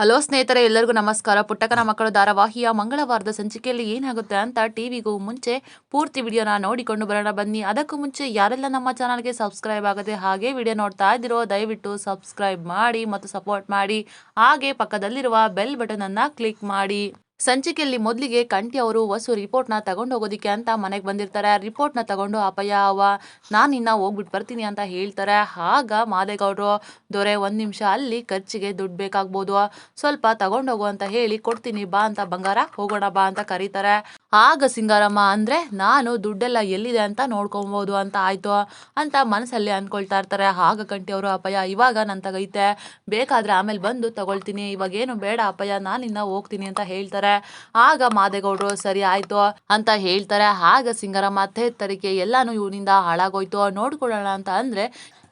Hello ಸ್ನೇಹಿತರೆ, ಎಲ್ಲರಿಗೂ ನಮಸ್ಕಾರ. ಪುಟ್ಟಕನ ಮಕ್ಕಳು ಧಾರಾವಾಹಿಯ ಮಂಗಳವಾರದ ಸಂಚಿಕೆಯಲ್ಲಿ ಏನಾಗುತ್ತೆ ಅಂತ ಟಿವಿಗೂ ಮುಂಚೆ ಪೂರ್ತಿ ವಿಡಿಯೋನ ನೋಡಿಕೊಂಡು ಬರೋಣ ಬನ್ನಿ. ಅದಕ್ಕೂ ಮುಂಚೆ ಯಾರೆಲ್ಲ ನಮ್ಮ ಚಾನಲ್ಗೆ ಸಬ್ಸ್ಕ್ರೈಬ್ ಆಗದೆ ಹಾಗೆ ವಿಡಿಯೋ ನೋಡ್ತಾ ಇದ್ದಿರೋ, ದಯವಿಟ್ಟು ಸಬ್ಸ್ಕ್ರೈಬ್ ಮಾಡಿ ಮತ್ತು ಸಪೋರ್ಟ್ ಮಾಡಿ. ಹಾಗೆ ಪಕ್ಕದಲ್ಲಿರುವ ಬೆಲ್ ಬಟನನ್ನು ಕ್ಲಿಕ್ ಮಾಡಿ. ಸಂಚಿಕೆಯಲ್ಲಿ ಮೊದಲಿಗೆ ಕಂಠಿ ಅವರು ಹೊಸು ರಿಪೋರ್ಟ್ನ ತಗೊಂಡು ಹೋಗೋದಿಕ್ಕೆ ಅಂತ ಮನೆಗೆ ಬಂದಿರ್ತಾರೆ. ರಿಪೋರ್ಟ್ನ ತಗೊಂಡು ಅಪಯ ಅವ ನಾನು ಇನ್ನ ಹೋಗ್ಬಿಟ್ಟು ಬರ್ತೀನಿ ಅಂತ ಹೇಳ್ತಾರೆ. ಆಗ ಮಾದೇಗೌಡರು, ದೊರೆ, ಒಂದು ನಿಮಿಷ ಅಲ್ಲಿ ಖರ್ಚಿಗೆ ದುಡ್ಡು ಬೇಕಾಗ್ಬೋದು. ಸ್ವಲ್ಪ ತಗೊಂಡೋಗು ಅಂತ ಹೇಳಿ ಕೊಡ್ತೀನಿ, ಬಾ ಅಂತ ಬಂಗಾರ, ಹೋಗೋಣ ಬಾ ಅಂತ ಕರೀತಾರೆ. ಆಗ ಸಿಂಗಾರಮ್ಮ ಅಂದರೆ, ನಾನು ದುಡ್ಡೆಲ್ಲ ಎಲ್ಲಿದೆ ಅಂತ ನೋಡ್ಕೊಬೋದು ಅಂತ ಆಯಿತು ಅಂತ ಮನಸ್ಸಲ್ಲಿ ಅಂದ್ಕೊಳ್ತಾ ಇರ್ತಾರೆ. ಆಗ ಕಂಟಿ ಅವರು, ಅಪ್ಪಯ್ಯ, ಇವಾಗ ನನ್ನ ತಗೈತೆ. ಬೇಕಾದರೆ ಆಮೇಲೆ ಬಂದು ತಗೊಳ್ತೀನಿ. ಇವಾಗ ಏನು ಬೇಡ ಅಪ್ಪಯ್ಯ ನಾನಿನ್ನ ಹೋಗ್ತೀನಿ ಅಂತ ಹೇಳ್ತಾರೆ. ಆಗ ಮಾದೇಗೌಡರು, ಸರಿ ಆಯಿತು ಅಂತ ಹೇಳ್ತಾರೆ. ಆಗ ಸಿಂಗಾರಮ್ಮ ತೇತ್ತರಿಕೆ ತರಿಕೆ, ಎಲ್ಲಾನು ಇವನಿಂದ ಹಾಳಾಗೋಯ್ತು. ನೋಡ್ಕೊಳ್ಳೋಣ ಅಂತ ಅಂದ್ರೆ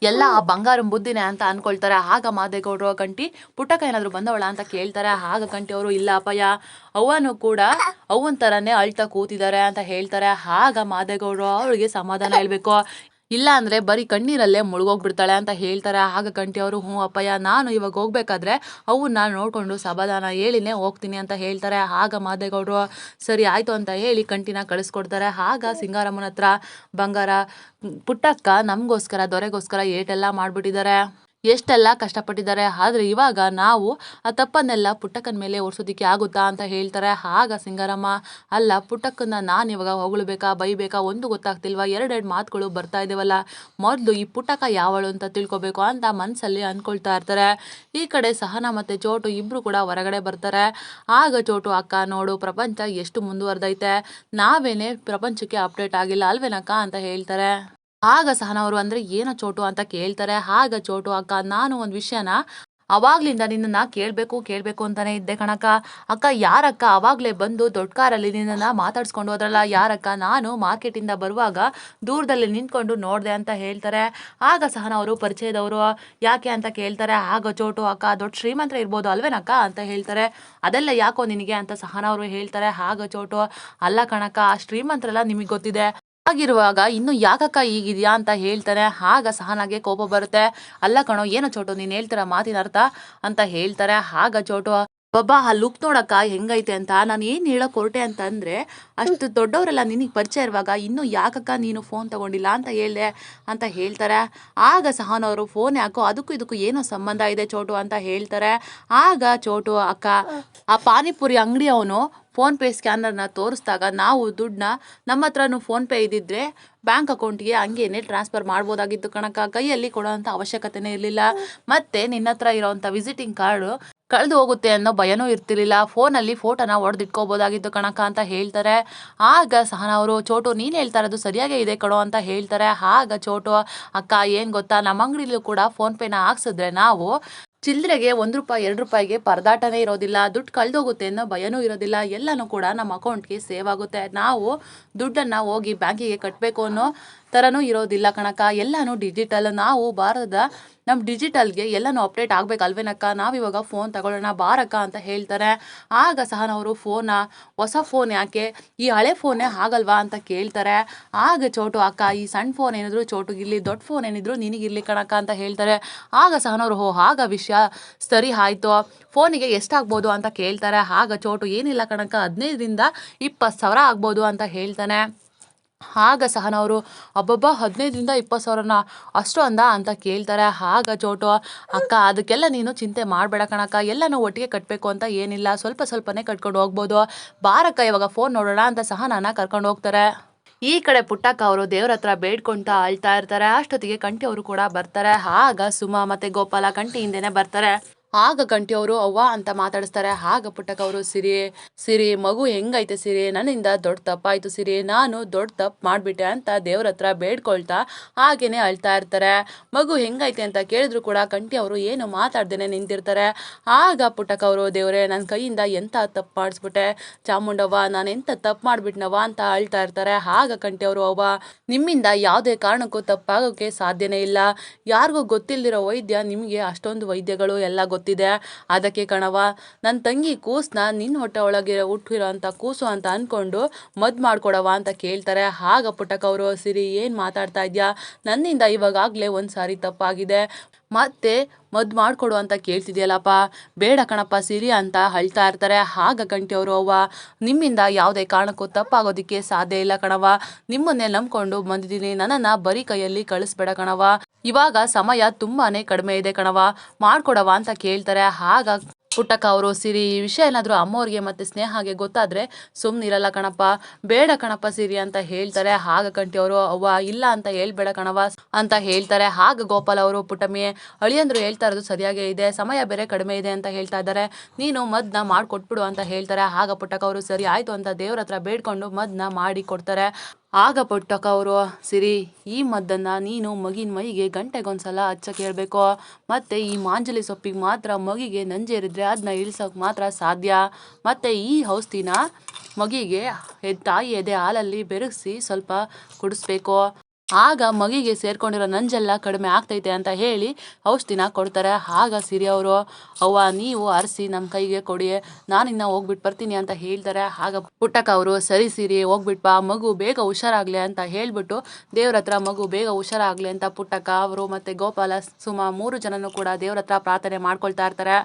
ಎಲ್ಲ ಆ ಬಂಗಾರಂ ಬುದ್ಧಿನೇ ಅಂತ ಅನ್ಕೊಳ್ತಾರೆ. ಆಗ ಮಾದೇಗೌಡರು ಗಂಟಿ ಪುಟ್ಟಕ್ಕ ಏನಾದ್ರು ಬಂದವಳ ಅಂತ ಕೇಳ್ತಾರೆ. ಆಗ ಗಂಟಿ ಅವರು, ಇಲ್ಲ ಅಪ್ಪಯ್ಯ ಅವನು ಕೂಡ ಅವ್ವನ್ ತರನೇ ಅಳ್ತಾ ಕೂತಿದ್ದಾರೆ ಅಂತ ಹೇಳ್ತಾರೆ. ಆಗ ಮಾದೇಗೌಡರು ಅವ್ರಿಗೆ ಸಮಾಧಾನ ಹೇಳ್ಬೇಕು. ಇಲ್ಲ ಅಂದ್ರೆ ಬರೀ ಕಣ್ಣೀರಲ್ಲೇ ಮುಳುಗೋಗ್ಬಿಡ್ತಾಳೆ ಅಂತ ಹೇಳ್ತಾರೆ. ಆಗ ಕಂಠಿ ಅವರು, ಹ್ಞೂ ಅಪ್ಪಯ್ಯ, ನಾನು ಇವಾಗ ಹೋಗ್ಬೇಕಾದ್ರೆ ಅವನ್ನ ನೋಡಿಕೊಂಡು ಸಮಾಧಾನ ಹೇಳಿನೇ ಹೋಗ್ತೀನಿ ಅಂತ ಹೇಳ್ತಾರೆ. ಆಗ ಮಾದೇಗೌಡರು, ಸರಿ ಆಯ್ತು ಅಂತ ಹೇಳಿ ಕಂಠಿನ ಕಳಿಸ್ಕೊಡ್ತಾರೆ. ಆಗ ಸಿಂಗಾರಮ್ಮನ ಹತ್ರ, ಬಂಗಾರ, ಪುಟ್ಟಕ್ಕ ನಮಗೋಸ್ಕರ, ದೊರೆಗೋಸ್ಕರ ಏಟೆಲ್ಲ ಮಾಡ್ಬಿಟ್ಟಿದ್ದಾರೆ. ಎಷ್ಟೆಲ್ಲ ಕಷ್ಟಪಟ್ಟಿದ್ದಾರೆ, ಆದರೆ ಇವಾಗ ನಾವು ಆ ತಪ್ಪನ್ನೆಲ್ಲ ಪುಟ್ಟಕ್ಕನ ಮೇಲೆ ಓಡಿಸೋದಕ್ಕೆ ಆಗುತ್ತಾ ಅಂತ ಹೇಳ್ತಾರೆ. ಆಗ ಸಿಂಗಾರಮ್ಮ, ಅಲ್ಲ ಪುಟ್ಟಕ್ಕನ್ನ ನಾನು ಇವಾಗ ಹೊಗಳಬೇಕಾ, ಬೈಬೇಕಾ ಒಂದು ಗೊತ್ತಾಗ್ತಿಲ್ವಾ? ಎರಡೆರಡು ಮಾತುಗಳು ಬರ್ತಾ ಇದ್ದೇವಲ್ಲ, ಮೊದಲು ಈ ಪುಟ್ಟಕ್ಕ ಯಾವಳು ಅಂತ ತಿಳ್ಕೊಬೇಕು ಅಂತ ಮನಸ್ಸಲ್ಲಿ ಅಂದ್ಕೊಳ್ತಾ ಇರ್ತಾರೆ. ಈ ಕಡೆ ಸಹನ ಮತ್ತು ಚೋಟು ಇಬ್ಬರು ಕೂಡ ಹೊರಗಡೆ ಬರ್ತಾರೆ. ಆಗ ಚೋಟು, ಅಕ್ಕ, ನೋಡು, ಪ್ರಪಂಚ ಎಷ್ಟು ಮುಂದುವರೆದೈತೆ. ನಾವೇನೆ ಪ್ರಪಂಚಕ್ಕೆ ಅಪ್ಡೇಟ್ ಆಗಿಲ್ಲ, ಅಲ್ವೇನಕ್ಕ? ಅಂತ ಹೇಳ್ತಾರೆ. ಆಗ ಸಹನವರು ಅಂದ್ರೆ ಏನೋ ಚೋಟು ಅಂತ ಕೇಳ್ತಾರೆ ಆಗ ಚೋಟು ಅಕ್ಕ, ನಾನು ಒಂದು ವಿಷಯನ ಅವಾಗ್ಲಿಂದ ನಿನ್ನನ್ನ ಕೇಳ್ಬೇಕು ಕೇಳ್ಬೇಕು ಅಂತಾನೆ ಇದ್ದೆ ಕಣಕ್ಕ. ಅಕ್ಕ, ಯಾರಕ್ಕ ಅವಾಗ್ಲೇ ಬಂದು ದೊಡ್ಡ ಕಾರಲ್ಲಿ ನಿನ್ನನ್ನ ಮಾತಾಡ್ಸ್ಕೊಂಡು ಹೋದ್ರಲ್ಲ? ಯಾರಕ್ಕ? ನಾನು ಮಾರ್ಕೆಟಿಂದ ಬರುವಾಗ ದೂರದಲ್ಲಿ ನಿಂತ್ಕೊಂಡು ನೋಡ್ದೆ ಅಂತ ಹೇಳ್ತಾರೆ. ಆಗ ಸಹನ ಅವರು ಪರಿಚಯದವರು, ಯಾಕೆ ಅಂತ ಕೇಳ್ತಾರೆ? ಆಗ ಚೋಟು ಅಕ್ಕ, ದೊಡ್ಡ ಶ್ರೀಮಂತರ ಇರ್ಬೋದು ಅಲ್ವೇನಕ್ಕ ಅಂತ ಹೇಳ್ತಾರೆ. ಅದೆಲ್ಲ ಯಾಕೋ ನಿನಗೆ ಅಂತ ಸಹನ ಅವರು ಹೇಳ್ತಾರೆ. ಆಗ ಚೋಟು. ಅಲ್ಲ ಕಣಕ್ಕ, ಆ ಶ್ರೀಮಂತರೆಲ್ಲ ನಿಮಗೆ ಗೊತ್ತಿದೆ. ಆಗಿರುವಾಗ ಇನ್ನು ಯಾಕಕ್ಕ ಹೀಗಿದ್ಯಾ ಅಂತ ಹೇಳ್ತಾನೆ, ಆಗ ಸಹನಾಗೆ ಕೋಪ ಬರುತ್ತೆ. ಅಲ್ಲ ಕಣೋ, ಏನೋ ಚೋಟು, ನೀನ್ ಹೇಳ್ತಾರ ಮಾತಿನ ಅರ್ಥ? ಅಂತ ಹೇಳ್ತಾರೆ. ಆಗ ಚೋಟು, ಬಬ್ಬಾ, ಆ ಲುಕ್ ನೋಡಕ್ಕ ಹೆಂಗೈತೆ ಅಂತ. ನಾನು ಏನ್ ಕೊರಟೆ ಅಂತ ಅಂದ್ರೆ ಅಷ್ಟು ದೊಡ್ಡವರೆಲ್ಲ ನಿನಗೆ ಪರಿಚಯ ಇರುವಾಗ ಇನ್ನು ಯಾಕಕ್ಕ ನೀನು ಫೋನ್ ತಗೊಂಡಿಲ್ಲ ಅಂತ ಹೇಳ್ದೆ? ಅಂತ ಹೇಳ್ತಾರೆ. ಆಗ ಸಹನ್ ಅವರು ಫೋನ್ ಯಾಕೋ, ಅದಕ್ಕೂ ಇದಕ್ಕೂ ಏನೋ ಸಂಬಂಧ ಇದೆ ಚೋಟು, ಅಂತ ಹೇಳ್ತಾರೆ. ಆಗ ಚೋಟು, ಅಕ್ಕ, ಆ ಪಾನಿಪುರಿ ಅಂಗಡಿ ಅವನು ಫೋನ್ ಪೇ ಸ್ಕ್ಯಾನರ್ನ ತೋರಿಸಿದಾಗ ನಾವು ದುಡ್ಡನ್ನ ನಮ್ಮ ಹತ್ರನೂ ಫೋನ್ ಪೇ ಇದ್ದಿದ್ರೆ ಬ್ಯಾಂಕ್ ಅಕೌಂಟ್ಗೆ ಹಂಗೇನೆ ಟ್ರಾನ್ಸ್ಫರ್ ಮಾಡ್ಬೋದಾಗಿತ್ತು ಕಣಕ ಕೈಯಲ್ಲಿ ಕೊಡೋಂಥ ಅವಶ್ಯಕತೆನೇ ಇರಲಿಲ್ಲ. ಮತ್ತೆ ನಿನ್ನ ಹತ್ರ ಇರೋವಂಥ ವಿಸಿಟಿಂಗ್ ಕಾರ್ಡು ಕಳೆದು ಹೋಗುತ್ತೆ ಅನ್ನೋ ಭಯನೂ ಇರ್ತಿರ್ಲಿಲ್ಲ. ಫೋನಲ್ಲಿ ಫೋಟೋನ ಹೊಡೆದಿಟ್ಕೋಬೋದಾಗಿತ್ತು ಕಣಕ ಅಂತ ಹೇಳ್ತಾರೆ. ಆಗ ಸಹನ ಅವರು ಚೋಟು, ನೀನು ಹೇಳ್ತಾ ಇರೋದು ಸರಿಯಾಗೇ ಇದೆ ಕಣೋ ಅಂತ ಹೇಳ್ತಾರೆ. ಆಗ ಚೋಟು, ಅಕ್ಕ, ಏನು ಗೊತ್ತಾ? ನಮ್ಮ ಅಂಗಡಿಲೂ ಕೂಡ ಫೋನ್ ಪೇನ ಹಾಕ್ಸಿದ್ರೆ ನಾವು ಚಿಲ್ಲರೆಗೆ ಒಂದು ರೂಪಾಯಿ, ಎರಡು ರೂಪಾಯಿಗೆ ಪರದಾಟನೇ ಇರೋದಿಲ್ಲ. ದುಡ್ಡು ಕಳೆದೋಗುತ್ತೆ ಅನ್ನೋ ಭಯನೂ ಇರೋದಿಲ್ಲ. ಎಲ್ಲನೂ ಕೂಡ ನಮ್ಮ ಅಕೌಂಟ್ಗೆ ಸೇವ್ ಆಗುತ್ತೆ. ನಾವು ದುಡ್ಡನ್ನು ಹೋಗಿ ಬ್ಯಾಂಕಿಗೆ ಕಟ್ಟಬೇಕು ಅನ್ನೋ ಥರನೂ ಇರೋದಿಲ್ಲ ಕಣಕ್ಕ. ಎಲ್ಲನೂ ಡಿಜಿಟಲ್ ನಾವು ಭಾರತದ ನಮ್ಮ ಡಿಜಿಟಲ್ಗೆ ಎಲ್ಲನೂ ಅಪ್ಡೇಟ್ ಆಗಬೇಕಲ್ವೇನಕ್ಕ? ನಾವು ಇವಾಗ ಫೋನ್ ತಗೊಳ್ಳೋಣ, ಬಾರಕ್ಕ ಅಂತ ಹೇಳ್ತಾರೆ. ಆಗ ಸಹ ನಾವು ಫೋನ ಹೊಸ ಫೋನ್ ಯಾಕೆ? ಈ ಹಳೆ ಫೋನೇ ಆಗಲ್ವಾ ಅಂತ ಕೇಳ್ತಾರೆ. ಆಗ ಚೋಟು, ಅಕ್ಕ, ಈ ಸಣ್ಣ ಫೋನ್ ಏನಿದ್ರು ಚೋಟುಗಿರ್ಲಿ ದೊಡ್ಡ ಫೋನ್ ಏನಿದ್ರು ನಿನಗಿರ್ಲಿ ಕಣಕ್ಕ ಅಂತ ಹೇಳ್ತಾರೆ. ಆಗ ಸಹ ನಾವು ಹೋ ಆಗ ವಿಷಯ ಸರಿ ಆಯ್ತು. ಫೋನಿಗೆ ಎಷ್ಟಾಗ್ಬೋದು ಅಂತ ಕೇಳ್ತಾರೆ. ಆಗ ಚೋಟು, ಏನಿಲ್ಲ ಕಣಕ್ಕ, ಹದಿನೈದರಿಂದ ಇಪ್ಪತ್ತು ಸಾವಿರ ಆಗ್ಬೋದು ಅಂತ ಹೇಳ್ತಾನೆ. ಆಗ ಸಹನವರು ಅಬ್ಬಬ್ಬ ಹದಿನೈದರಿಂದ ಇಪ್ಪತ್ತು ಸಾವಿರನ ಅಷ್ಟು ಅಂದ ಅಂತ ಕೇಳ್ತಾರೆ. ಆಗ ಚೋಟು ಅಕ್ಕ ಅದಕ್ಕೆಲ್ಲ ನೀನು ಚಿಂತೆ ಮಾಡಬೇಡ ಕಣಕ್ಕ. ಎಲ್ಲನೂ ಒಟ್ಟಿಗೆ ಕಟ್ಟಬೇಕು ಅಂತ ಏನಿಲ್ಲ. ಸ್ವಲ್ಪ ಸ್ವಲ್ಪನೇ ಕಟ್ಕೊಂಡು ಹೋಗ್ಬೋದು. ಬಾರಕ್ಕ, ಇವಾಗ ಫೋನ್ ನೋಡೋಣ ಅಂತ ಸಹನನ ಕರ್ಕೊಂಡು ಹೋಗ್ತಾರೆ. ಈ ಕಡೆ ಪುಟ್ಟಕ್ಕ ಅವರು ದೇವ್ರ ಹತ್ರ ಬೇಡ್ಕೊಂತ ಅಳ್ತಾ ಇರ್ತಾರೆ. ಅಷ್ಟೊತ್ತಿಗೆ ಕಂಠಿ ಅವರು ಕೂಡ ಬರ್ತಾರೆ. ಆಗ ಸುಮಾ ಮತ್ತೆ ಗೋಪಾಲ ಕಂಠಿ ಬರ್ತಾರೆ. ಆಗ ಅವರು ಅವ್ವ ಅಂತ ಮಾತಾಡಿಸ್ತಾರೆ. ಆಗ ಪುಟ್ಟಕ್ಕ ಅವರು ಸಿರಿ ಸಿರಿ, ಮಗು ಹೆಂಗೈತೆ ಸಿರಿ? ನನ್ನಿಂದ ದೊಡ್ಡ ತಪ್ಪಾಯಿತು ಸಿರಿ. ನಾನು ದೊಡ್ಡ ತಪ್ಪು ಮಾಡಿಬಿಟ್ಟೆ ಅಂತ ದೇವ್ರ ಹತ್ರ ಬೇಡ್ಕೊಳ್ತಾ ಹಾಗೇನೆ ಅಳ್ತಾ ಇರ್ತಾರೆ. ಮಗು ಹೆಂಗೈತೆ ಅಂತ ಕೇಳಿದ್ರು ಕೂಡ ಕಂಠಿ ಅವರು ಏನು ಮಾತಾಡ್ದೇನೆ ನಿಂತಿರ್ತಾರೆ. ಆಗ ಪುಟ್ಟಕ್ಕ ಅವರು ದೇವರೇ ನನ್ನ ಕೈಯಿಂದ ಎಂಥ ತಪ್ಪು ಮಾಡಿಸ್ಬಿಟ್ಟೆ? ಚಾಮುಂಡವ್ವ, ನಾನು ಎಂಥ ತಪ್ಪು ಮಾಡಿಬಿಟ್ನವ್ವ? ಅಂತ ಅಳ್ತಾ ಇರ್ತಾರೆ. ಆಗ ಕಂಠಿ ಅವರು ಅವ್ವ, ನಿಮ್ಮಿಂದ ಯಾವುದೇ ಕಾರಣಕ್ಕೂ ತಪ್ಪಾಗೋಕ್ಕೆ ಸಾಧ್ಯನೇ ಇಲ್ಲ. ಯಾರಿಗೂ ಗೊತ್ತಿಲ್ಲದಿರೋ ವೈದ್ಯ ನಿಮಗೆ ಅಷ್ಟೊಂದು ವೈದ್ಯಗಳು ಎಲ್ಲ ಗೊತ್ತು ಗೊತ್ತಿದೆ ಅದಕ್ಕೆ ಕಣವ ನನ್ನ ತಂಗಿ ಕೂಸನ್ನ ನಿನ್ನ ಹೊಟ್ಟೆ ಒಳಗೆ ಹುಟ್ಟಿರೋ ಅಂತ ಕೂಸು ಅಂತ ಅಂದ್ಕೊಂಡು ಮದ್ದು ಮಾಡ್ಕೊಡವ ಅಂತ ಕೇಳ್ತಾರೆ. ಹಾಗ ಪುಟಕವರು ಅವರು, ಸಿರಿ, ಏನು ಮಾತಾಡ್ತಾ ಇದೆಯಾ? ನನ್ನಿಂದ ಇವಾಗಾಗಲೇ ಒಂದು ಸಾರಿ ತಪ್ಪಾಗಿದೆ. ಮತ್ತೆ ಮದ್ದು ಮಾಡಿಕೊಡು ಅಂತ ಕೇಳ್ತಿದ್ಯಲ್ಲಪ್ಪ. ಬೇಡ ಕಣಪ್ಪ, ಸಿರಿ ಅಂತ ಅಳ್ತಾ ಇರ್ತಾರೆ. ಆಗ ಗಂಟೆಯವರು ಅವ್ವ. ನಿಮ್ಮಿಂದ ಯಾವುದೇ ಕಾರಣಕ್ಕೂ ತಪ್ಪಾಗೋದಕ್ಕೆ ಸಾಧ್ಯ ಇಲ್ಲ ಕಣವ ನಿಮ್ಮನ್ನೇ ನಂಬ್ಕೊಂಡು ಬಂದಿದ್ದೀನಿ. ನನ್ನನ್ನು ಬರೀ ಕೈಯಲ್ಲಿ ಕಳಿಸ್ಬೇಡ ಕಣವ ಇವಾಗ ಸಮಯ ತುಂಬಾನೇ ಕಡಿಮೆ ಇದೆ ಕಣವ ಮಾಡ್ಕೊಡವ ಅಂತ ಕೇಳ್ತಾರೆ. ಹಾಗ ಪುಟ್ಟಕ್ಕ ಅವರು, ಸಿರಿ, ಈ ವಿಷಯ ಏನಾದರೂ ಅಮ್ಮವ್ರಿಗೆ ಮತ್ತು ಸ್ನೇಹಾಗೆ ಗೊತ್ತಾದರೆ ಸುಮ್ಮನಿರಲ್ಲ ಕಣಪ್ಪ. ಬೇಡ ಕಣಪ್ಪ, ಸಿರಿ ಅಂತ ಹೇಳ್ತಾರೆ. ಆಗ ಕಂಟಿ ಅವರು, ಅವ್ವ, ಇಲ್ಲ ಅಂತ ಹೇಳ್ಬೇಡ ಕಣವ ಅಂತ ಹೇಳ್ತಾರೆ. ಹಾಗ ಗೋಪಾಲ್ ಅವರು ಪುಟ್ಟಮ್ಮಿ ಅಳಿಯಂದ್ರು ಹೇಳ್ತಾ ಇರೋದು ಸರಿಯಾಗೇ ಇದೆ. ಸಮಯ ಬೇರೆ ಕಡಿಮೆ ಇದೆ ಅಂತ ಹೇಳ್ತಾ ಇದ್ದಾರೆ. ನೀನು ಮದ್ನ ಮಾಡಿಕೊಟ್ಬಿಡು ಅಂತ ಹೇಳ್ತಾರೆ. ಆಗ ಪುಟ್ಟಕ್ಕ ಅವರು, ಸರಿ ಆಯಿತು ಅಂತ ದೇವ್ರ ಹತ್ರ ಬೇಡ್ಕೊಂಡು ಮದ್ನ ಮಾಡಿ ಕೊಡ್ತಾರೆ. ಆಗ ಪುಟ್ಟಕ್ಕ ಅವರು, ಸಿರಿ, ಈ ಮದ್ದನ್ನು ನೀನು ಮಗಿನ ಮೈಗೆ ಗಂಟೆಗೊಂದ್ಸಲ ಹಚ್ಚಕ್ಕೆ ಕೇಳಬೇಕು. ಮತ್ತು ಈ ಮಾಂಜಲಿ ಸೊಪ್ಪಿಗೆ ಮಾತ್ರ ಮಗಿಗೆ ನಂಜೇರಿದ್ರೆ ಅದನ್ನ ಇಳಿಸೋಕೆ ಮಾತ್ರ ಸಾಧ್ಯ. ಮತ್ತು ಈ ಔಷಧಿನ ಮಗಿಗೆ, ತಾಯಿ ಎದೆ ಹಾಲಲ್ಲಿ ಬೆರಗಿಸಿ ಸ್ವಲ್ಪ ಕುಡಿಸ್ಬೇಕು. ಆಗ ಮಗಿಗೆ ಸೇರ್ಕೊಂಡಿರೋ ನಂಜೆಲ್ಲ ಕಡಿಮೆ ಆಗ್ತೈತೆ ಅಂತ ಹೇಳಿ ಔಷಧಿನ ಕೊಡ್ತಾರೆ. ಆಗ ಸಿರಿ ಅವರು, ಅವ್ವ, ನೀವು ಅರಸಿ ನಮ್ಮ ಕೈಗೆ ಕೊಡಿ ಇನ್ನ ಹೋಗ್ಬಿಟ್ಟು ಬರ್ತೀನಿ ಅಂತ ಹೇಳ್ತಾರೆ. ಆಗ ಪುಟ್ಟಕ್ಕ ಅವರು, ಸರಿ ಸಿರಿ, ಹೋಗ್ಬಿಟ್ ಬಾ, ಮಗು ಬೇಗ ಹುಷಾರಾಗ್ಲಿ ಅಂತ ಹೇಳ್ಬಿಟ್ಟು ದೇವ್ರ ಹತ್ರ ಮಗು ಬೇಗ ಹುಷಾರಾಗ್ಲಿ ಅಂತ ಪುಟ್ಟಕ್ಕ ಅವರು ಮತ್ತೆ ಗೋಪಾಲ, ಸುಮ ಮೂರು ಜನನು ಕೂಡ ದೇವ್ರ ಹತ್ರ ಪ್ರಾರ್ಥನೆ ಮಾಡ್ಕೊಳ್ತಾ ಇರ್ತಾರೆ.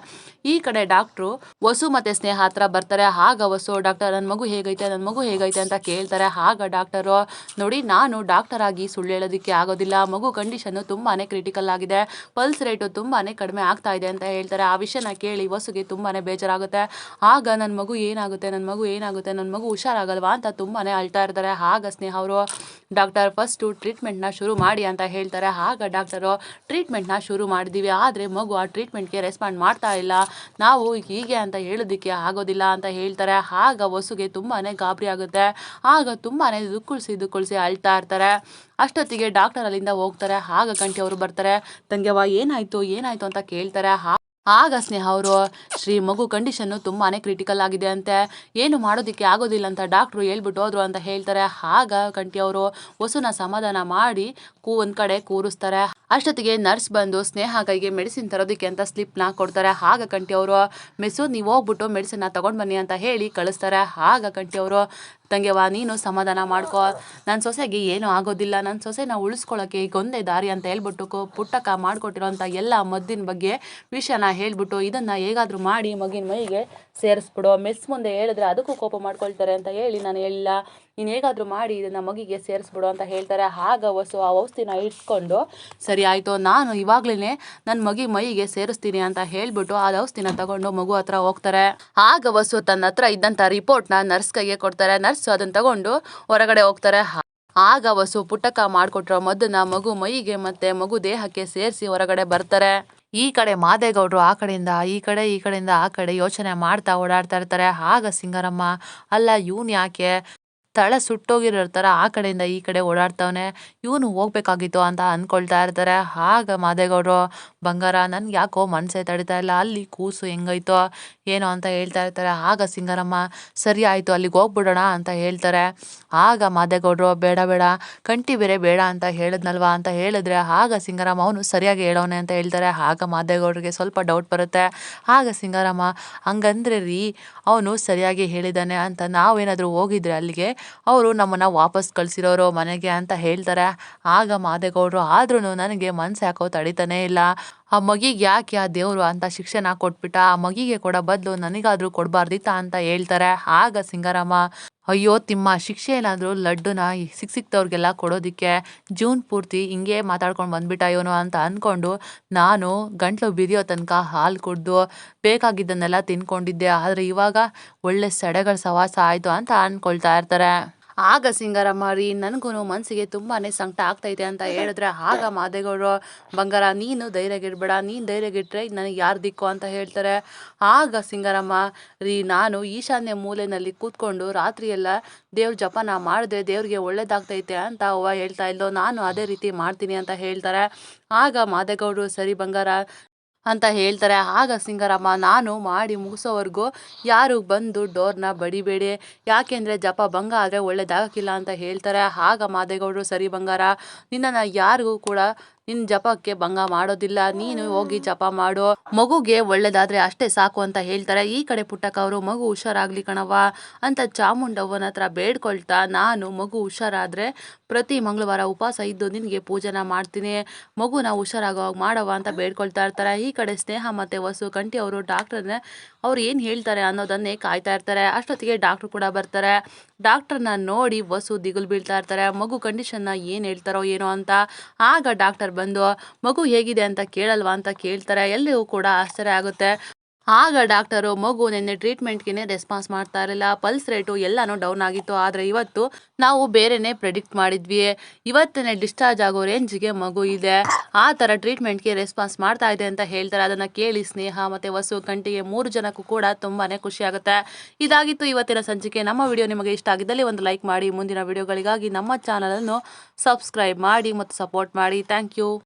ಈ ಕಡೆ ಡಾಕ್ಟ್ರು ವಸು ಮತ್ತೆ ಸ್ನೇಹ ಹತ್ರ ಬರ್ತಾರೆ. ಆಗ ವಸು, ಡಾಕ್ಟರ್ ನನ್ನ ಮಗು ಹೇಗೈತೆ ನನ್ನ ಮಗು ಹೇಗೈತೆ ಅಂತ ಕೇಳ್ತಾರೆ. ಆಗ ಡಾಕ್ಟರು, ನೋಡಿ ನಾನು ಡಾಕ್ಟರ್ ಆಗಿ ಸುಳ್ಳು ಹೇಳೋದಕ್ಕೆ ಆಗೋದಿಲ್ಲ. ಮಗು ಕಂಡೀಷನ್ ತುಂಬಾನೇ ಕ್ರಿಟಿಕಲ್ ಆಗಿದೆ. ಪಲ್ಸ್ ರೇಟು ತುಂಬಾನೇ ಕಡಿಮೆ ಆಗ್ತಾ ಇದೆ ಅಂತ ಹೇಳ್ತಾರೆ. ಆ ವಿಷಯನ ಕೇಳಿ ವಸುಗೆ ತುಂಬಾನೇ ಬೇಜಾರಾಗುತ್ತೆ. ಆಗ ನನ್ನ ಮಗು ಏನಾಗುತ್ತೆ? ನನ್ನ ಮಗು ಏನಾಗುತ್ತೆ? ನನ್ನ ಮಗು ಹುಷಾರಾಗಲ್ವಾ ಅಂತ ತುಂಬಾನೇ ಅಳ್ತಾ ಇರ್ತಾರೆ. ಆಗ ಸ್ನೇಹ ಅವರು ಡಾಕ್ಟರ್ ಫಸ್ಟು ಟ್ರೀಟ್ಮೆಂಟ್ನ ಶುರು ಮಾಡಿ ಅಂತ ಹೇಳ್ತಾರೆ. ಆಗ ಡಾಕ್ಟರು ಟ್ರೀಟ್ಮೆಂಟ್ನ ಶುರು ಮಾಡಿದ್ದೀವಿ ಆದರೆ ಮಗು ಆ ಟ್ರೀಟ್ಮೆಂಟ್ಗೆ ರೆಸ್ಪಾಂಡ್ ಮಾಡ್ತಾ ಇಲ್ಲ. ನಾವು ಹೀಗೆ ಅಂತ ಹೇಳೋದಕ್ಕೆ ಆಗೋದಿಲ್ಲ ಅಂತ ಹೇಳ್ತಾರೆ. ಆಗ ವಸುಗೆ ತುಂಬಾ ಗಾಬರಿ ಆಗುತ್ತೆ. ಆಗ ತುಂಬಾ ದುಕ್ಕುಳಿಸಿ ದುಕ್ಕುಳಿಸಿ ಅಳ್ತಾ ಇರ್ತಾರೆ. ಅಷ್ಟೊತ್ತಿಗೆ ಡಾಕ್ಟರ್ ಅಲ್ಲಿಂದ ಹೋಗ್ತಾರೆ. ಆಗ ಕಂಠಿ ಅವರು ಬರ್ತಾರೆ. ತಂಗೆವಾ ಏನಾಯಿತು? ಏನಾಯಿತು? ಅಂತ ಕೇಳ್ತಾರೆ. ಆಗ ಸ್ನೇಹ ಅವರು, ಶ್ರೀ, ಮಗು ಕಂಡೀಷನ್ನು ತುಂಬಾನೇ ಕ್ರಿಟಿಕಲ್ ಆಗಿದೆ ಅಂತೆ. ಏನು ಮಾಡೋದಕ್ಕೆ ಆಗೋದಿಲ್ಲ ಅಂತ ಡಾಕ್ಟ್ರು ಹೇಳ್ಬಿಟ್ಟು ಹೋದ್ರು ಅಂತ ಹೇಳ್ತಾರೆ. ಆಗ ಕಂಠಿ ಅವರು ವಸುನ ಸಮಾಧಾನ ಮಾಡಿ ಕೂ, ಒಂದ್ ಕಡೆ ಕೂರಿಸ್ತಾರೆ. ಅಷ್ಟೊತ್ತಿಗೆ ನರ್ಸ್ ಬಂದು ಸ್ನೇಹ ಕೈಗೆ ಮೆಡಿಸಿನ್ ತರೋದಕ್ಕೆ ಅಂತ ಸ್ಲಿಪ್ನ ಕೊಡ್ತಾರೆ. ಆಗ ಕಂಠಿ ಅವರು, ಮೆಸು, ನೀವು ಹೋಗ್ಬಿಟ್ಟು ಮೆಡಿಸಿನ್ನ ತಗೊಂಡ್ ಬನ್ನಿ ಅಂತ ಹೇಳಿ ಕಳಿಸ್ತಾರೆ. ಆಗ ಕಂಠಿ ಅವರು ತಂಗೆವ ನೀನು ಸಮಾಧಾನ ಮಾಡ್ಕೋ. ನನ್ನ ಸೊಸೆಗೆ ಏನೂ ಆಗೋದಿಲ್ಲ. ನನ್ನ ಸೊಸೆನ ಉಳಿಸ್ಕೊಳ್ಳೋಕೆ ಈಗೊಂದೇ ದಾರಿ ಅಂತ ಹೇಳ್ಬಿಟ್ಟು ಕೊ- ಪುಟ್ಟಕ್ಕ ಮಾಡಿಕೊಟ್ಟಿರೋಂಥ ಎಲ್ಲ ಮದ್ದಿನ ಬಗ್ಗೆ ವಿಷಯನ ಹೇಳ್ಬಿಟ್ಟು ಇದನ್ನು ಹೇಗಾದರೂ ಮಾಡಿ ಮಗಿನ ಮೈಗೆ ಸೇರಿಸ್ಬಿಡು. ಮೆಸ್ ಮುಂದೆ ಹೇಳಿದ್ರೆ ಅದಕ್ಕೂ ಕೋಪ ಮಾಡ್ಕೊಳ್ತಾರೆ ಅಂತ ಹೇಳಿ ನಾನು ಹೇಳಿಲ್ಲ. ನೀನು ಹೇಗಾದರೂ ಮಾಡಿ ಇದನ್ನು ಮಗಿಗೆ ಸೇರಿಸ್ಬಿಡು ಅಂತ ಹೇಳ್ತಾರೆ. ಆಗ ವಸು ಆ ಔಷಧಿನ ಇಟ್ಕೊಂಡು, ಸರಿ ಆಯಿತು, ನಾನು ಇವಾಗ್ಲೇ ನನ್ನ ಮಗಿ ಮೈಗೆ ಸೇರಿಸ್ತೀನಿ ಅಂತ ಹೇಳ್ಬಿಟ್ಟು ಆ ಔಷಧಿನ ತಗೊಂಡು ಮಗು ಹತ್ರ ಹೋಗ್ತಾರೆ. ಆಗ ವಸು ತನ್ನ ಹತ್ರ ಇದ್ದಂಥ ರಿಪೋರ್ಟ್ನ ನರ್ಸ್ ಕೈಗೆ ಕೊಡ್ತಾರೆ. ನರ್ಸ್ ಅದನ್ನು ತಗೊಂಡು ಹೊರಗಡೆ ಹೋಗ್ತಾರೆ. ಆಗ ವಸು ಪುಟ್ಟಕ್ಕ ಮಾಡಿಕೊಟ್ರೋ ಮದ್ದನ್ನ ಮಗು ಮೈಗೆ ಮತ್ತೆ ಮಗು ದೇಹಕ್ಕೆ ಸೇರಿಸಿ ಹೊರಗಡೆ ಬರ್ತಾರೆ. ಈ ಕಡೆ ಮಾದೇಗೌಡರು ಆ ಕಡೆಯಿಂದ, ಈ ಕಡೆ, ಈ ಕಡೆಯಿಂದ ಆ ಕಡೆ ಯೋಚನೆ ಮಾಡ್ತಾ ಓಡಾಡ್ತಾ ಇರ್ತಾರೆ. ಆಗ ಸಿಂಗರಮ್ಮ, ಅಲ್ಲ, ಇವನ್ ಯಾಕೆ ತಳ ಸುಟ್ಟೋಗಿರೋ ಥರ ಆ ಕಡೆಯಿಂದ ಈ ಕಡೆ ಓಡಾಡ್ತವನೆ. ಇವನು ಹೋಗ್ಬೇಕಾಗಿತ್ತು ಅಂತ ಅಂದ್ಕೊಳ್ತಾ ಇರ್ತಾರೆ. ಆಗ ಮಾದೇಗೌಡರು, ಬಂಗಾರ, ನನ್ಗೆ ಯಾಕೋ ಮನಸ್ಸೇ ತಡಿತಾ ಇಲ್ಲ. ಅಲ್ಲಿ ಕೂಸು ಹೆಂಗೈತೋ ಏನೋ ಅಂತ ಹೇಳ್ತಾ ಇರ್ತಾರೆ. ಆಗ ಸಿಂಗರಮ್ಮ, ಸರಿ ಆಯಿತು, ಅಲ್ಲಿಗೆ ಹೋಗ್ಬಿಡೋಣ ಅಂತ ಹೇಳ್ತಾರೆ. ಆಗ ಮಾದೇಗೌಡರು, ಬೇಡ ಬೇಡ, ಕಂಟಿ ಬೇರೆ ಬೇಡ ಅಂತ ಹೇಳಿದ್ನಲ್ವಾ ಅಂತ ಹೇಳಿದ್ರೆ ಆಗ ಸಿಂಗರಾಮ ಅವನು ಸರಿಯಾಗಿ ಹೇಳೋನೆ ಅಂತ ಹೇಳ್ತಾರೆ. ಆಗ ಮಾದೇಗೌಡರಿಗೆ ಸ್ವಲ್ಪ ಡೌಟ್ ಬರುತ್ತೆ. ಆಗ ಸಿಂಗರಮ್ಮ, ಹಂಗಂದ್ರೆ ರೀ, ಅವನು ಸರಿಯಾಗಿ ಹೇಳಿದ್ದಾನೆ ಅಂತ ನಾವೇನಾದರೂ ಹೋಗಿದ್ರೆ ಅಲ್ಲಿಗೆ ಅವರು ನಮ್ಮನ್ನು ವಾಪಸ್ ಕಳಿಸಿರೋರು, ಮನೆಗೆ ಅಂತ ಹೇಳ್ತಾರೆ. ಆಗ ಮಾದೇಗೌಡರು ಆದ್ರೂ ನನಗೆ ಮನ್ಸು ಯಾಕೋ ತಡಿತಾನೇ ಇಲ್ಲ. ಆ ಮಗಿಗೆ ಯಾಕೆ ಆ ದೇವರು ಅಂತ ಶಿಕ್ಷೆನ ಕೊಟ್ಬಿಟ್ಟ? ಆ ಮಗಿಗೆ ಕೊಡೋ ಬದಲು ನನಗಾದ್ರೂ ಕೊಡಬಾರ್ದಿತ್ತ ಅಂತ ಹೇಳ್ತಾರೆ. ಆಗ ಸಿಂಗರಾಮ ಅಯ್ಯೋ ತಿಮ್ಮ, ಶಿಕ್ಷೆ ಏನಾದರೂ ಲಡ್ಡುನ ಸಿಕ್ ಸಿಕ್ತವ್ರಿಗೆಲ್ಲ ಕೊಡೋದಕ್ಕೆ ಜೂನ್ ಪೂರ್ತಿ ಹಿಂಗೆ ಮಾತಾಡ್ಕೊಂಡು ಬಂದ್ಬಿಟ್ಟ ಇವನು ಅಂತ ಅಂದ್ಕೊಂಡು ನಾನು ಗಂಟ್ಲು ಬಿರಿಯೋ ತನಕ ಹಾಲು ಕುಡ್ದು ಬೇಕಾಗಿದ್ದನ್ನೆಲ್ಲ ತಿನ್ಕೊಂಡಿದ್ದೆ. ಆದರೆ ಇವಾಗ ಒಳ್ಳೆ ಸೆಡೆಗಳ ಸವಾಸ ಆಯಿತು ಅಂತ ಅಂದ್ಕೊಳ್ತಾ ಇರ್ತಾರೆ. ಆಗ ಸಿಂಗಾರಮ್ಮ ರೀ ನನಗೂ ಮನಸ್ಸಿಗೆ ತುಂಬಾನೇ ಸಂಕಟ ಆಗ್ತೈತೆ ಅಂತ ಹೇಳಿದ್ರೆ, ಆಗ ಮಾದೇಗೌಡರು, ಬಂಗಾರ, ನೀನು ಧೈರ್ಯಗಿಡ್ಬೇಡ ನೀನು ಧೈರ್ಯಗಿಟ್ರೆ ನನಗೆ ಯಾರು ದಿಕ್ಕು? ಅಂತ ಹೇಳ್ತಾರೆ. ಆಗ ಸಿಂಗಾರಮ್ಮ ರೀ ನಾನು ಈಶಾನ್ಯ ಮೂಲೆಯಲ್ಲಿ ಕೂತ್ಕೊಂಡು ರಾತ್ರಿ ಎಲ್ಲ ದೇವ್ರ ಜಪನ ಮಾಡಿದ್ರೆ ದೇವ್ರಿಗೆ ಒಳ್ಳೇದಾಗ್ತೈತೆ ಅಂತ ಅವ್ವ ಹೇಳ್ತಾ ಇಲ್ಲೋ ನಾನು ಅದೇ ರೀತಿ ಮಾಡ್ತೀನಿ ಅಂತ ಹೇಳ್ತಾರೆ. ಆಗ ಮಾದೇಗೌಡರು, ಸರಿ ಬಂಗಾರ ಅಂತ ಹೇಳ್ತಾರೆ. ಆಗ ಸಿಂಗರಮ್ಮ, ನಾನು ಮಾಡಿ ಮುಗಿಸೋವರೆಗೂ ಯಾರು ಬಂದು ಡೋರ್ನ ಬಡಿಬೇಡಿ. ಯಾಕೆಂದರೆ ಜಪ ಭಂಗ ಆದರೆ ಒಳ್ಳೆಯದಾಗಕ್ಕಿಲ್ಲ ಅಂತ ಹೇಳ್ತಾರೆ. ಆಗ ಮಾದೇಗೌಡರು, ಸರಿ ಬಂಗಾರ, ನಿನ್ನನ್ನು ಯಾರಿಗೂ ಕೂಡ ನಿನ್ ಜಪಕ್ಕೆ ಭಂಗ ಮಾಡೋದಿಲ್ಲ, ನೀನು ಹೋಗಿ ಜಪ ಮಾಡು. ಮಗುಗೆ ಒಳ್ಳೇದಾದ್ರೆ ಅಷ್ಟೇ ಸಾಕು ಅಂತ ಹೇಳ್ತಾರೆ. ಈ ಕಡೆ ಪುಟ್ಟಕ್ಕ ಅವರು ಮಗು ಹುಷಾರಾಗ್ಲಿ ಕಣವ್ವ ಅಂತ ಚಾಮುಂಡವ್ವನ ಹತ್ರ ಬೇಡ್ಕೊಳ್ತಾ ನಾನು ಮಗು ಹುಷಾರಾದ್ರೆ ಪ್ರತಿ ಮಂಗಳವಾರ ಉಪವಾಸ ಇದ್ದು ನಿನಗೆ ಪೂಜೆನ ಮಾಡ್ತೀನಿ. ಮಗುನ ಹುಷಾರಾಗೋ ಮಾಡವ ಅಂತ ಬೇಡ್ಕೊಳ್ತಾ ಇರ್ತಾರೆ. ಈ ಕಡೆ ಸ್ನೇಹ ಮತ್ತೆ ವಸು ಕಂಠಿ ಅವರು ಡಾಕ್ಟರ್ನೇ ಅವ್ರು ಏನು ಹೇಳ್ತಾರೆ ಅನ್ನೋದನ್ನೇ ಕಾಯ್ತಾ ಇರ್ತಾರೆ. ಅಷ್ಟೊತ್ತಿಗೆ ಡಾಕ್ಟ್ರು ಕೂಡ ಬರ್ತಾರೆ. ಡಾಕ್ಟರ್ನ ನೋಡಿ ವಸು ದಿಗುಲು ಬೀಳ್ತಾ ಇರ್ತಾರೆ. ಮಗು ಕಂಡೀಷನ್ನ ಏನು ಹೇಳ್ತಾರೋ ಏನೋ ಅಂತ. ಆಗ ಡಾಕ್ಟರ್ ಬಂದು, ಮಗು ಹೇಗಿದೆ ಅಂತ ಕೇಳಲ್ವಾ? ಅಂತ ಕೇಳ್ತಾರೆ. ಎಲ್ಲರಿಗೂ ಕೂಡ ಆಶ್ಚರ್ಯ ಆಗುತ್ತೆ. ಆಗ ಡಾಕ್ಟರು ಮಗು ನಿನ್ನೆ ಟ್ರೀಟ್ಮೆಂಟ್ಗೆ ರೆಸ್ಪಾನ್ಸ್ ಮಾಡ್ತಾ ಇರಲಿಲ್ಲ. ಪಲ್ಸ್ ರೇಟು ಎಲ್ಲಾನು ಡೌನ್ ಆಗಿತ್ತು. ಆದರೆ ಇವತ್ತು ನಾವು ಬೇರೆನೆ ಪ್ರೆಡಿಕ್ಟ್ ಮಾಡಿದ್ವಿ ಇವತ್ತನೇ ಡಿಸ್ಚಾರ್ಜ್ ಆಗೋ ರೇಂಜ್ಗೆ ಮಗು ಇದೆ. ಆ ಥರ ಟ್ರೀಟ್ಮೆಂಟ್ಗೆ ರೆಸ್ಪಾನ್ಸ್ ಮಾಡ್ತಾ ಇದೆ ಅಂತ ಹೇಳ್ತಾರೆ. ಅದನ್ನು ಕೇಳಿ ಸ್ನೇಹ ಮತ್ತು ವಸು ಕಂಟಿಗೆ ಮೂರು ಜನಕ್ಕೂ ಕೂಡ ತುಂಬಾ ಖುಷಿ ಆಗುತ್ತೆ. ಇದಾಗಿತ್ತು ಇವತ್ತಿನ ಸಂಚಿಕೆ. ನಮ್ಮ ವಿಡಿಯೋ ನಿಮಗೆ ಇಷ್ಟ ಆಗಿದ್ದಲ್ಲಿ ಒಂದು ಲೈಕ್ ಮಾಡಿ. ಮುಂದಿನ ವಿಡಿಯೋಗಳಿಗಾಗಿ ನಮ್ಮ ಚಾನಲನ್ನು ಸಬ್ಸ್ಕ್ರೈಬ್ ಮಾಡಿ ಮತ್ತು ಸಪೋರ್ಟ್ ಮಾಡಿ. Thank you.